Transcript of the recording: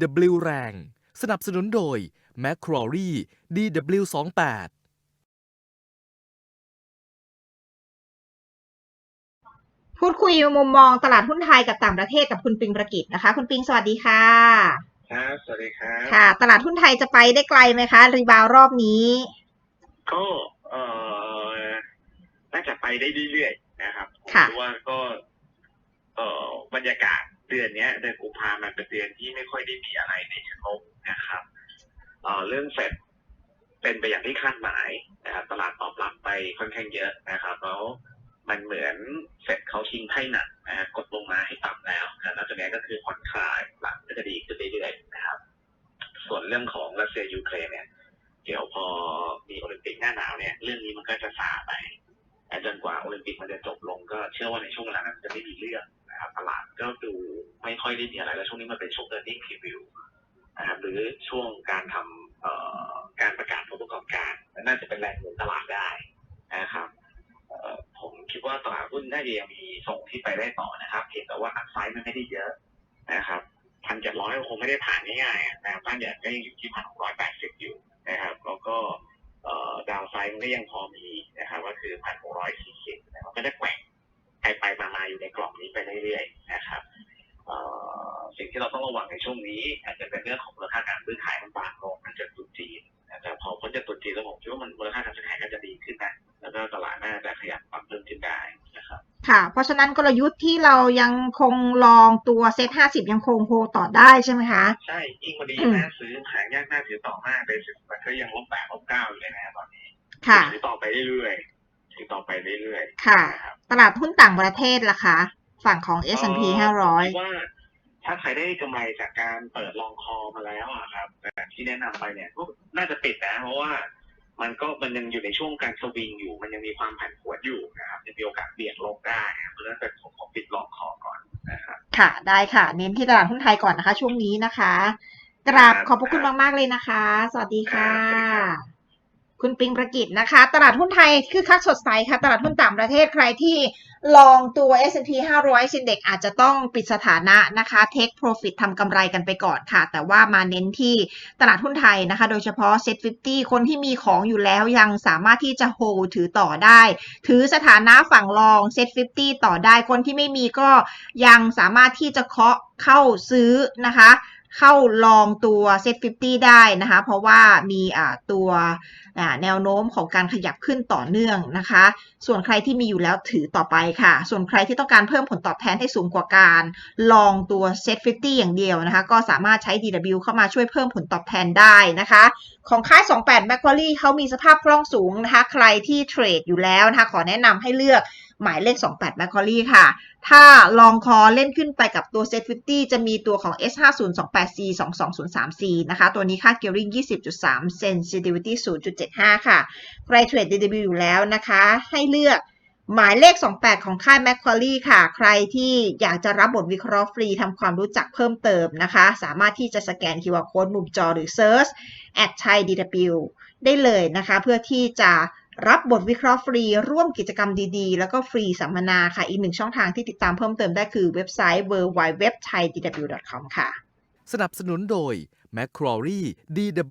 DW แรง สนับสนุนโดย m c q u a r e DW28 พูดคุยมุมมองตลาดหุ้นไทยกับต่างประเทศกับคุณปิงประกิตนะคะ คุณปิงสวัสดีค่ะ ครับ สวัสดีครับค่ะ ตลาดหุ้นไทยจะไปได้ไกลไหมคะ รีบาวด์รอบนี้ ก็เอ่อน่าจะไปได้เรื่อยๆนะครับผมค่ะคิดว่าก็เอ่อบรรยากาศ เดือนนี้เดือนกุมภามันเป็นเดือนที่ไม่ค่อยได้มีอะไรในเชิงลบนะครับเออเรื่องเสร็จเป็นไปอย่างที่คาดหมายนะครับตลาดตอบรับไปค่อนข้างเยอะนะครับ แล้วมันเหมือนเสร็จเขาชิงไพ่หนักนะกดลงมาให้ต่ำแล้วนะแล้วจากนี้ก็คือผ่อนคลายหลังก็จะดีขึ้นเรื่อยๆนะครับ ส่วนเรื่องของรัสเซียยูเครนเนี่ยเดี๋ยวพอมีโอลิมปิกหน้าหนาวเนี่ยเรื่องนี้มันก็จะซาไปจนกว่าโอลิมปิกมันจะจบลงก็เชื่อว่าในช่วงเวลานั้นจะไม่มีเรื่องนะครับตลาดก็ อยได้มีอะไรแล้วช่วงนี้มันเป็นช่วง earning preview นะครับหรือช่วงการทำการประกาศผลประกอบการน่าจะเป็นแรงหนุนตลาดได้นะครับผมคิดว่าตลาดหุ้นน่าจะยังมีส่งที่ไปได้ต่อนะครับเพียงแต่ว่าอัพไซด์มันไม่ได้เยอะนะครับพันเจ็ดร้อยคงไม่ได้ผ่านง่ายๆนะครับบ้านใหญ่ก็ยังอยู่ที่พันหกร้อยแปดสิบอยู่นะครับแล้วก็ดาวไซด์มันก็ยังพอมีนะครับก็คือพันหกร้อยสี่สิบนะครับก็ได้แกว่งไปไปมามาอยู่ในกล่องนี้ไปเรื่อยๆนะครับ สิ่งที่เราต้องระวังในช่วงนี้ อาจจะเป็นเรื่องของมูลค่าการซื้อขายมันต่างลงมันจะตุนจีนแต่พอพ้นจากตุนจีนแล้วผมคิดว่ามันมูลค่าการซื้อขายก็จะดีขึ้นนะแล้วก็ตลาดน่าจะขยับปรับเพิ่มขึ้นได้นะครับค่ะ เพราะฉะนั้นกลยุทธ์ที่เรายังคงลองตัวเซ็ตห้าสิบยังคงโฮต่อได้ใช่ไหมคะ ใช่ยิ่งวันนี้อืมน่าซื้อหายากน่าถือต่อมากเลยมันก็ยังลบแปดลบเก้าอยู่เลยนะตอนนี้ค่ะถือต่อไปเรื่อยๆถือต่อไปเรื่อยๆค่ะนะครับตลาดหุ้นต่างประเทศล่ะคะ ฝั่งของ S&P เ500คิดว่าถ้าใครได้กำไรจากการเปิดลองคอมาแล้วอะครับแบบที่แนะนำไปเนี่ยก็น่าจะปิดนะ เพราะว่ามันก็มันยังอยู่ในช่วงการสวิงอยู่ มันยังมีความผันผวนอยู่นะครับยังมีโอกาสเบี่ยงลงได้นะครับเพราะฉะนั้นเป็นผมขอปิดลองคอก่อนนะครับค่ะได้ค่ะ เน้นที่ตลาดหุ้นไทยก่อนนะคะ ช่วงนี้นะคะ กราบครับขอบพระคุณมาก ๆ เลยนะคะ สวัสดีค่ะ คุณปิงประกิตนะคะ ตลาดหุ้นไทยคือคักสดใสค่ะ ตลาดหุ้นต่างประเทศใครที่ลองตัว S&P 500 ซินเด็กอาจจะต้องปิดสถานะนะคะ Take Profit ทำกำไรกันไปก่อนค่ะ แต่ว่ามาเน้นที่ตลาดหุ้นไทยนะคะ โดยเฉพาะ Set 50 คนที่มีของอยู่แล้วยังสามารถที่จะ hold ถือต่อได้ ถือสถานะฝั่งรอง Set 50 ต่อได้ คนที่ไม่มีก็ยังสามารถที่จะเคาะเข้าซื้อนะคะ เข้าลองตัว Set 50 ได้นะคะ เพราะว่ามีตัวแนวโน้มของการขยับขึ้นต่อเนื่องนะคะ ส่วนใครที่มีอยู่แล้วถือต่อไปค่ะ ส่วนใครที่ต้องการเพิ่มผลตอบแทนให้สูงกว่าการลองตัว Set 50 อย่างเดียวนะคะ ก็สามารถใช้ DW เข้ามาช่วยเพิ่มผลตอบแทนได้นะคะ ของค่าย 28 Macquarie เขามีสภาพคล่องสูงนะคะ ใครที่เทรดอยู่แล้วนะคะ ขอแนะนำให้เลือก หมายเลข 28 Macquarie ค่ะ ถ้าลองคอเล่นขึ้นไปกับตัว Set 50 จะมีตัวของ S50 28C 22034นะคะ ตัวนี้ค่า gearing 20.3 sensitivity 0.75 ค่ะ ใครเทรด DW อยู่แล้วนะคะ ให้เลือกหมายเลข 28 ของค่าย Macquarie ค่ะ ใครที่อยากจะรับบทวิเคราะห์ฟรีทำความรู้จักเพิ่มเติมนะคะ สามารถที่จะสแกน QR code มุมจอหรือ search at thai DW ได้เลยนะคะ เพื่อที่จะ รับบทวิเคราะห์ฟรีร่วมกิจกรรมดีๆ แล้วก็ฟรีสัมมนาค่ะ อีกหนึ่งช่องทางที่ติดตามเพิ่มเติมได้คือเว็บไซต์ www.thaidw.com ค่ะ สนับสนุนโดย m c q u a r e DW